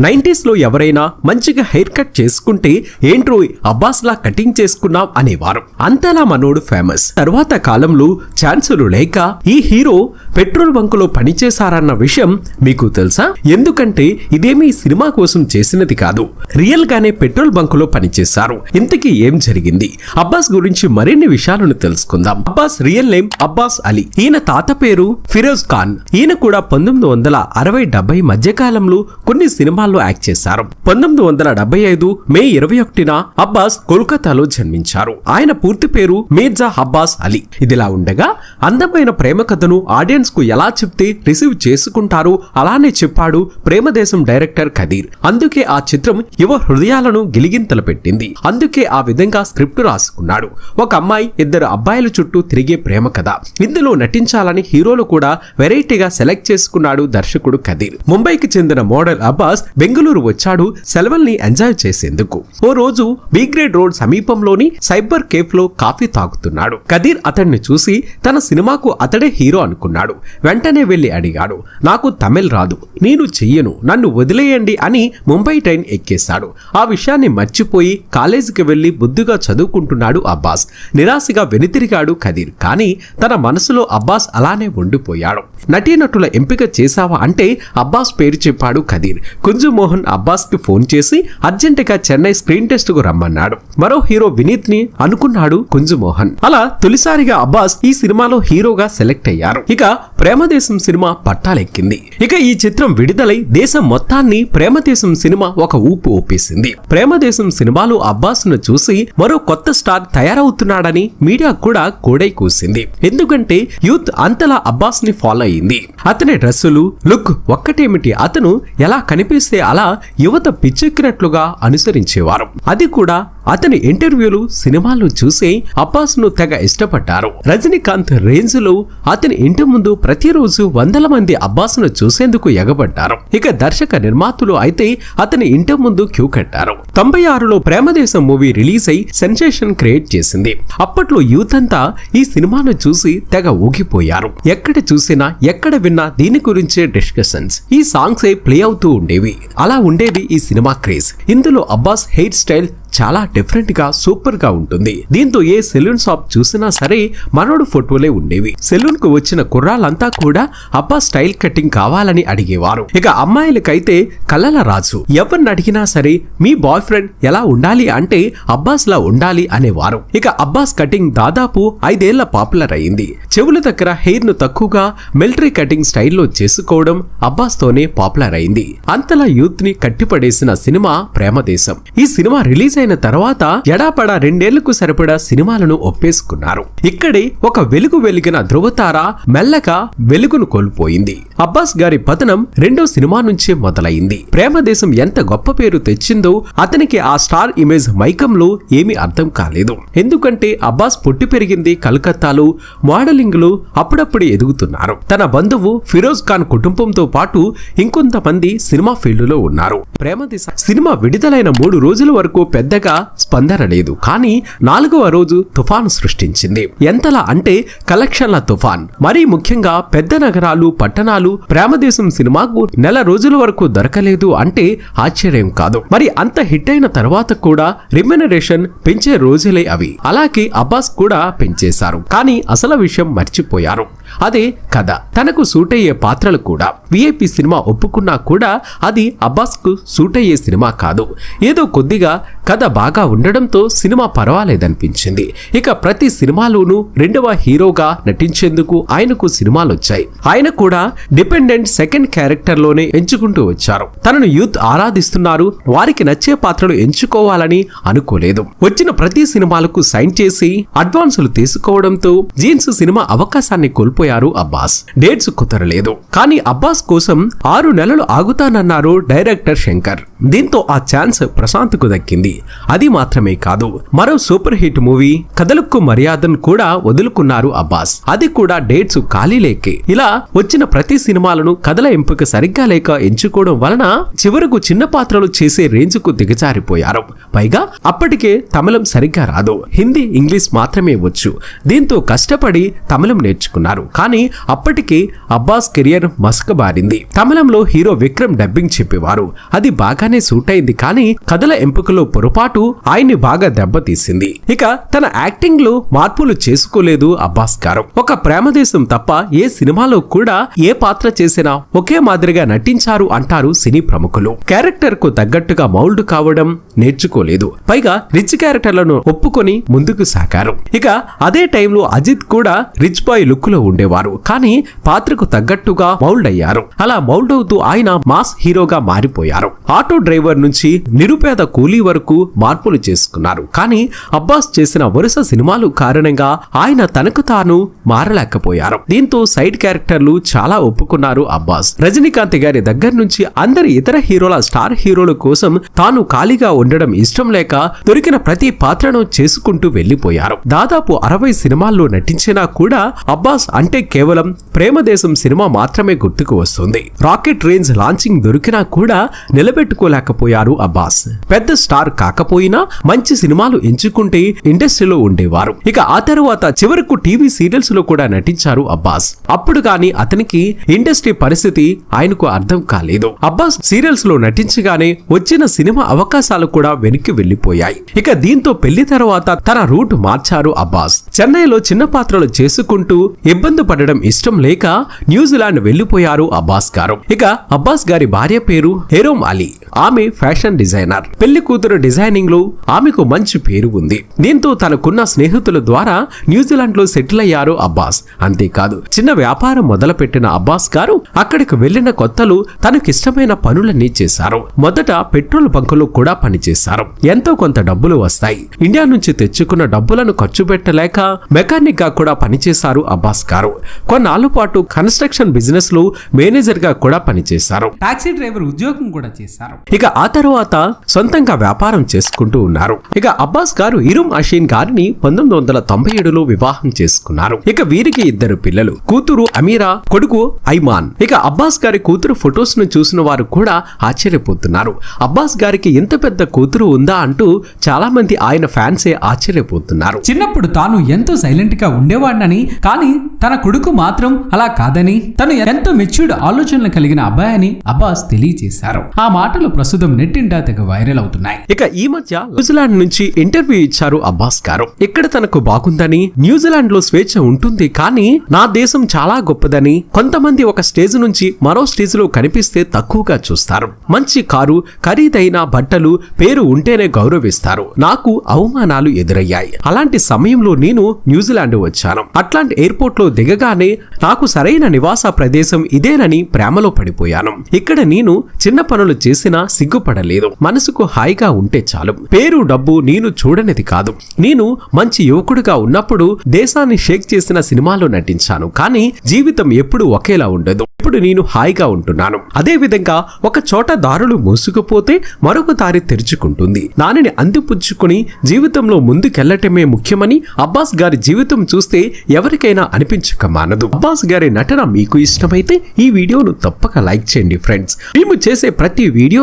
నైంటీస్లో ఎవరైనా మంచిగా hair cut చేసుకుంటే ఏంట్రో అబ్బాస్లా కటింగ్ చేసుకున్నాం అనేవారు. అంతలా మనోడు ఫేమస్ తర్వాత కాలంలో ఛాన్సులు లేక ఈ హీరో పెట్రోల్ బంకులో పనిచేశారన్న విషయం మీకు తెలుసా? ఎందుకంటే ఇదేమీ సినిమా కోసం చేసినది కాదు. రియల్ గానే పెట్రోల్ బంకులో పనిచేశారు. ఇంతకీ ఏం జరిగింది? అబ్బాస్ గురించి మరిన్ని విషయాలను తెలుసుకుందాం. Abbas real name Abbas Ali. ఈయన తాత పేరు ఫిరోజ్ ఖాన్. ఈయన కూడా పంతొమ్మిది వందల అరవై డెబ్బై మధ్య కాలంలో కొన్ని సినిమాల్లో యాక్ట్ చేశారు. పంతొమ్మిది వందల డెబ్బై ఐదు మే ఇరవై ఒకటిన అబ్బాస్ కోల్కతాలో జన్మించారు. ఆయన పూర్తి పేరు మీర్జా అబ్బాస్ అలీ. ఇదిలా ఉండగా అందమైన ప్రేమ కథను ఆడియన్స్ ఆడియన్స్కు ఎలా చెప్తే రిసీవ్ చేసుకుంటారు అలానే చెప్పాడు ప్రేమదేశం డైరెక్టర్ ఖదీర్ అందుకే ఆ చిత్రం యువ హృదయాలను గిలిగింతలు పెట్టింది. అందుకే ఆ విధంగా స్క్రిప్ట్ రాసుకున్నాడు. ఒక అమ్మాయి ఇద్దరు అబ్బాయిల చుట్టూ తిరిగే ప్రేమ కథ. ఇందులో నటించాలని హీరోలు కూడా వెరైటీగా సెలెక్ట్ చేసుకున్నాడు దర్శకుడు కదీర్. ముంబైకి చెందిన మోడల్ అబ్బాస్ బెంగళూరు వచ్చాడు సెలవుల్ని ఎంజాయ్ చేసేందుకు. ఓ రోజు బి గ్రేడ్ రోడ్ సమీపంలోని సైబర్ కేఫ్లో కాఫీ తాగుతున్నాడు. కదీర్ అతన్ని చూసి తన సినిమాకు అతడే హీరో అనుకున్నాడు. వెంటనే వెళ్ళి అడిగాడు నాకు తమిళ్ రాదు నేను చెయ్యను నన్ను వదిలేయండి అని ముంబై ట్రైన్ ఎక్కేశాడు. ఆ విషయాన్ని మర్చిపోయి కాలేజీకి వెళ్ళి బుద్ధిగా చదువుకుంటున్నాడు అబ్బాస్. నిరాశగా వెనుతిరిగాడు ఖదీర్ కానీ తన మనసులో అబ్బాస్ అలానే ఉండిపోయాడు. నటీనటుల ఎంపిక చేశావా అంటే అబ్బాస్ పేరు చెప్పాడు ఖదీర్. కుంజు మోహన్ అబ్బాస్కి ఫోన్ చేసి అర్జెంటుగా చెన్నై స్క్రీన్ టెస్ట్కు రమ్మన్నాడు. మరో హీరో వినీత్ని అనుకున్నాడు కుంజు మోహన్ అలా తొలిసారిగా అబ్బాస్ ఈ సినిమాలో హీరోగా సెలెక్ట్ అయ్యారు. ఇక ప్రేమదేశం సినిమా పట్టాలెక్కింది. ఇక ఈ చిత్రం విడుదలై దేశం మొత్తాన్ని ప్రేమదేశం సినిమా ఒక ఊపు ఒప్పేసింది. ప్రేమదేశం సినిమాలో అబ్బాస్ను చూసి మరో కొత్త స్టార్ తయారవుతున్నాడని మీడియా కూడా కోడై కూసింది. ఎందుకంటే యూత్ అంతలా అబ్బాస్ని ఫాలో అయింది. అతని డ్రెస్సులు లుక్ ఒక్కటేమిటి? అతను ఎలా కనిపిస్తే అలా యువత పిచ్చెక్కినట్లుగా అనుసరించేవారు. అది కూడా అతని ఇంటర్వ్యూలు సినిమాలు చూసి అబ్బాస్ను తెగ ఇష్టపడ్డారు. రజనీకాంత్ రేంజ్లో అతని ఇంటి ముందు ప్రతిరోజు వందల మంది అబ్బాస్ను చూసేందుకు ఎగబడ్డారు. ఇక దర్శక నిర్మాతలు అయితే అతని ఇంటి ముందు క్యూ కట్టారు. తొంభై ఆరులో ప్రేమదేశం మూవీ రిలీజ్ అయి సెన్సేషన్ క్రియేట్ చేసింది. అప్పట్లో యూత్ అంతా ఈ సినిమాను చూసి తెగ ఊగిపోయారు. ఎక్కడ చూసినా ఎక్కడ విన్నా దీని గురించే డిస్కషన్స్. ఈ సాంగ్స్ ఏ ప్లే అవుతూ ఉండేవి. అలా ఉండేది ఈ సినిమా క్రేజ్. ఇందులో అబ్బాస్ హెయిర్ స్టైల్ చాలా డిఫరెంట్గా సూపర్గా ఉంటుంది. దీంతో ఏ సెలూన్ షాప్ చూసినా సరే మనోడు ఫోటోలే ఉండేవి. సెలూన్కు వచ్చిన వాళ్ళంతా కూడా అబ్బా స్టైల్ కటింగ్ కావాలని అడిగేవారు. ఇక అమ్మాయిలకైతే కలల రాజు. ఎవరిని అడిగినా సరే మీ బాయ్ ఫ్రెండ్ ఎలా ఉండాలి అంటే అబ్బాస్ లా ఉండాలి అనేవారు. ఇక అబ్బాస్ కటింగ్ దాదాపు ఐదేళ్ళ పాపులర్ అయింది. చెవుల దగ్గర హెయిర్ను తక్కువగా మిలిటరీ కటింగ్ స్టైల్లో చేసుకోవడం అబ్బాస్ తోనే పాపులర్ అయింది. అంతలా యూత్ని కట్టిపడేసిన సినిమా ప్రేమదేశం ఈ సినిమా రిలీజ్ అయిన తర్వాత ఎడాపడా రెండేళ్ళకు సరిపడా సినిమాలను ఒప్పేసుకున్నారు. ఇక్కడే ఒక వెలుగు వెలిగిన ధృవతార మెల్లగా వెలుగును కోల్పోయింది. అబ్బాస్ గారి పతనం రెండో సినిమా నుంచే మొదలైంది. ప్రేమదేశం ఎంత గొప్ప పేరు తెచ్చిందో అతనికి ఆ స్టార్ ఇమేజ్ మైకంలో ఏమీ అర్థం కాలేదు. ఎందుకంటే అబ్బాస్ పొట్టి పెరిగింది కలకత్తాలో మోడలింగ్లో అప్పుడప్పుడు ఎదుగుతున్నారు. తన బంధువు ఫిరోజ్ ఖాన్ కుటుంబంతో పాటు ఇంకొంతమంది సినిమా ఫీల్డ్లో ఉన్నారు ప్రేమదిశ సినిమా విడుదలైన మూడు రోజుల వరకు పెద్దగా స్పందన లేదు. కానీ నాలుగవ రోజు తుఫాను సృష్టించింది. ఎంతలా అంటే కలెక్షన్ల తుఫాన్. మరీ ముఖ్యంగా పెద్ద నగరాలు పట్టణాలు ప్రేమదేశం సినిమాకు నెల రోజుల వరకు దొరకలేదు అంటే ఆశ్చర్యం కాదు. మరి అంత హిట్ అయిన తర్వాత కూడా రిమ్యునరేషన్ పెంచే రోజులే అవి. అలాగే అబ్బాస్ కూడా పెంచేశారు. కానీ అసలు విషయం మర్చిపోయారు. అదే కథ. తనకు సూట్ అయ్యే పాత్రలు కూడా. విఐపి సినిమా ఒప్పుకున్నా కూడా అది అబ్బాస్కు సూట్ అయ్యే సినిమా కాదు. ఏదో కొద్దిగా కథ బాగా ఉండడంతో సినిమా పర్వాలేదనిపించింది. ఇక ప్రతి సినిమాలోనూ రెండవ హీరోగా నటించేందుకు ఆయనకు సినిమాలు వచ్చాయి ఆయన కూడా డిపెండెంట్ సెకండ్ క్యారెక్టర్లోనే ఎంచుకుంటూ వచ్చారు. తనను యూత్ ఆరాధిస్తున్నారు. వారికి నచ్చే పాత్రలు ఎంచుకోవాలని అనుకోలేదు. వచ్చిన ప్రతి సినిమాలకు సైన్ చేసి అడ్వాన్సులు తీసుకోవడంతో జీన్స్ సినిమా అవకాశాన్ని కోల్పో కోల్పోయారు అబ్బాస్. డేట్స్ కుదరలేదు. కానీ అబ్బాస్ కోసం ఆరు నెలలు ఆగుతానన్నారు డైరెక్టర్ శంకర్. దీంతో ఆ ఛాన్స్ ప్రశాంత్కు దక్కింది. అది మాత్రమే కాదు మరో సూపర్ హిట్ మూవీ కథలకు మర్యాదను కూడా వదులుకున్నారు అబ్బాస్. అది కూడా డేట్స్ ఖాళీ లేకే ఇలా వచ్చిన ప్రతి సినిమాలను కథల ఎంపిక సరిగ్గా లేక ఎంచుకోవడం వలన చివరకు చిన్న పాత్రలు చేసే రేంజ్కు దిగజారిపోయారు. పైగా అప్పటికే తమిళం సరిగ్గా రాదు. హిందీ ఇంగ్లీష్ మాత్రమే వచ్చు. దీంతో కష్టపడి తమిళం నేర్చుకున్నారు. కానీ అప్పటికి అబ్బాస్ కెరియర్ మసకబారింది. తమిళంలో హీరో విక్రమ్ డబ్బింగ్ చెప్పేవారు. అది బాగానే సూట్ అయింది కానీ కథల ఎంపికలో పొరపాటు ఆయన్ని బాగా దెబ్బతీసింది. ఇక తన యాక్టింగ్లో మార్పులు చేసుకోలేదు అబ్బాస్ గారు. ఒక ప్రేమదేశం తప్ప ఏ సినిమాలో కూడా ఏ పాత్ర చేసినా ఒకే మాదిరిగా నటించారు అంటారు సినీ ప్రముఖులు. క్యారెక్టర్కు తగ్గట్టుగా మౌల్డ్ కావడం నేర్చుకోలేదు. పైగా రిచ్ క్యారెక్టర్లను ఒప్పుకొని ముందుకు సాగారు. ఇక అదే టైంలో అజిత్ కూడా రిచ్ బాయ్ లుక్లో ఉండేవారు. కానీ పాత్రకు తగ్గట్టుగా మౌల్డ్ అయ్యారు అలా మౌల్డ్ అవుతూ ఆయన మాస్ హీరోగా మారిపోయారు. ఆటో డ్రైవర్ నుంచి నిరుపేద కూలీ వరకు మార్పులు చేసుకున్నారు. కానీ అబ్బాస్ చేసిన వరుస సినిమాలు కారణంగా ఆయన తనకు తాను మారలేకపోయారు. దీంతో సైడ్ క్యారెక్టర్లు చాలా ఒప్పుకున్నారు అబ్బాస్. రజనీకాంత్ గారి దగ్గర నుంచి అందరి ఇతర హీరోల స్టార్ హీరోల కోసం తాను ఖాళీగా ఉండడం ఇష్టం లేక దొరికిన ప్రతి పాత్రను చేసుకుంటూ వెళ్ళిపోయారు దాదాపు అరవై సినిమాల్లో నటించినా కూడా అబ్బాస్ అంటే కేవలం ప్రేమదేశం సినిమా మాత్రమే గుర్తుకు వస్తుంది. రాకెట్ రేంజ్ లాంచింగ్ దొరికినా కూడా నిలబెట్టుకోలేకపోయారు అబ్బాస్. పెద్ద స్టార్ కాకపోయినా మంచి సినిమాలు ఎంచుకుంటే ఇండస్ట్రీలో ఉండేవారు. ఇక ఆ తర్వాత చివరకు టీవీ సీరియల్స్లో కూడా నటించారు అబ్బాస్. అప్పుడు కానీ అతనికి ఇండస్ట్రీ పరిస్థితి ఆయనకు అర్థం కాలేదు. అబ్బాస్ సీరియల్స్లో నటించగానే వచ్చిన సినిమా అవకాశాలు కూడా వెనక్కి వెళ్ళిపోయాయి ఇక దీంతో పెళ్ళి తర్వాత తన రూట్ మార్చారు అబ్బాస్. చెన్నైలో చిన్న పాత్రలు చేసుకుంటూ ఇబ్బంది పడడం ఇష్టం లేక న్యూజిలాండ్ వెళ్ళిపోయారు అబ్బాస్ గారు. ఇక అబ్బాస్ గారి భార్య పేరు హెరోమ్ అలీ. ఆమె ఫ్యాషన్ డిజైనర్. పెళ్ళి కూతురు డిజైనింగ్లో ఆమెకు మంచి పేరు ఉంది. దీంతో తనకున్న స్నేహితుల ద్వారా న్యూజిలాండ్లో సెటిల్ అయ్యారు అబ్బాస్. అంతేకాదు చిన్న వ్యాపారం మొదలుపెట్టిన అబ్బాస్ గారు అక్కడికి వెళ్ళిన కొత్తలు తనకిష్టమైన పనులన్నీ చేశారు. మొదట పెట్రోల్ బంకులో కూడా పనిచేశారు. ఎంతో కొంత డబ్బులు వస్తాయి. ఇండియా నుంచి తెచ్చుకున్న డబ్బులను ఖర్చు పెట్టలేక మెకానిక్గా కూడా పనిచేశారు అబ్బాస్ గారు. కొన్నాళ్ళ పాటు కన్స్ట్రక్షన్ బిజినెస్లో మేనేజర్గా కూడా పనిచేశారు. టాక్సీ డ్రైవర్ ఉద్యోగం కూడా చేశారు. ఇక ఆ తర్వాత సొంతంగా వ్యాపారం చేసుకుంటూ ఉన్నారు. ఇక అబ్బాస్ గారు ఇరుమ్ అషీన్ గారిని పంతొమ్మిది వందల తొంభై ఏడులో వివాహం చేసుకున్నారు. ఇక వీరికి ఇద్దరు పిల్లలు కూతురు అమీరా కొడుకు ఐమాన్. ఇక అబ్బాస్ గారి కూతురు ఫొటోస్ను చూసిన వారు కూడా ఆశ్చర్యపోతున్నారు. అబ్బాస్ గారికి ఇంత పెద్ద కూతురు ఉందా అంటూ చాలా మంది ఆయన ఫ్యాన్సే ఆశ్చర్యపోతున్నారు. చిన్నప్పుడు తాను ఎంతో సైలెంట్గా ఉండేవాడినని కానీ తన కొడుకు మాత్రం అలా కాదని తను ఎంతో మెచ్యూర్డ్ ఆలోచనలు కలిగిన అబ్బాయి అని అబ్బాస్ తెలియజేశారు. ఆ మాటలు ప్రస్తుతం నెట్టింటా తెగ వైరల్ అవుతున్నాయి. ఇక ఈ మధ్య న్యూజిలాండ్ నుంచి ఇంటర్వ్యూ ఇచ్చారు అబ్బాస్ గారు. ఇక్కడ తనకు బాగుందని న్యూజిలాండ్లో స్వేచ్ఛ ఉంటుంది కానీ నా దేశం చాలా గొప్పదని కొంతమంది ఒక స్టేజ్ నుంచి మరో స్టేజ్లో కనిపిస్తే తక్కువగా చూస్తారు. మంచి కారు ఖరీదైన బట్టలు పేరు ఉంటేనే గౌరవిస్తారు. నాకు అవమానాలు ఎదురయ్యాయి. అలాంటి సమయంలో నేను న్యూజిలాండ్ వచ్చాను. అట్లాంటి ఎయిర్పోర్ట్లో దిగగానే నాకు సరైన నివాస ప్రదేశం ఇదేనని ప్రేమలో పడిపోయాను. ఇక్కడ నేను చిన్న పనులు చేసినా సిగ్గుపడలేదు. మనసుకు హాయిగా ఉంటే చాలు. పేరు డబ్బు నేను చూడనిది కాదు. నేను మంచి యువకుడిగా ఉన్నప్పుడు దేశాన్ని షేక్ చేసిన సినిమాలో నటించాను. కానీ జీవితం ఎప్పుడు ఒకేలా ఉండదు. ఇప్పుడు నేను హాయిగా ఉంటున్నాను. అదే విధంగా ఒక చోట దారులు మూసుకుపోతే మరొక దారి తెరుచుకుంటుంది. దానిని అందిపుచ్చుకుని జీవితంలో ముందుకెళ్ళటమే ముఖ్యమని అబ్బాస్ గారి జీవితం చూస్తే ఎవరికైనా అనిపించక మానదు. అబ్బాస్ గారి నటన మీకు ఇష్టమైతే ఈ వీడియోను తప్పక లైక్ చేయండి ఫ్రెండ్స్. మేము చేసే ప్రతి వీడియో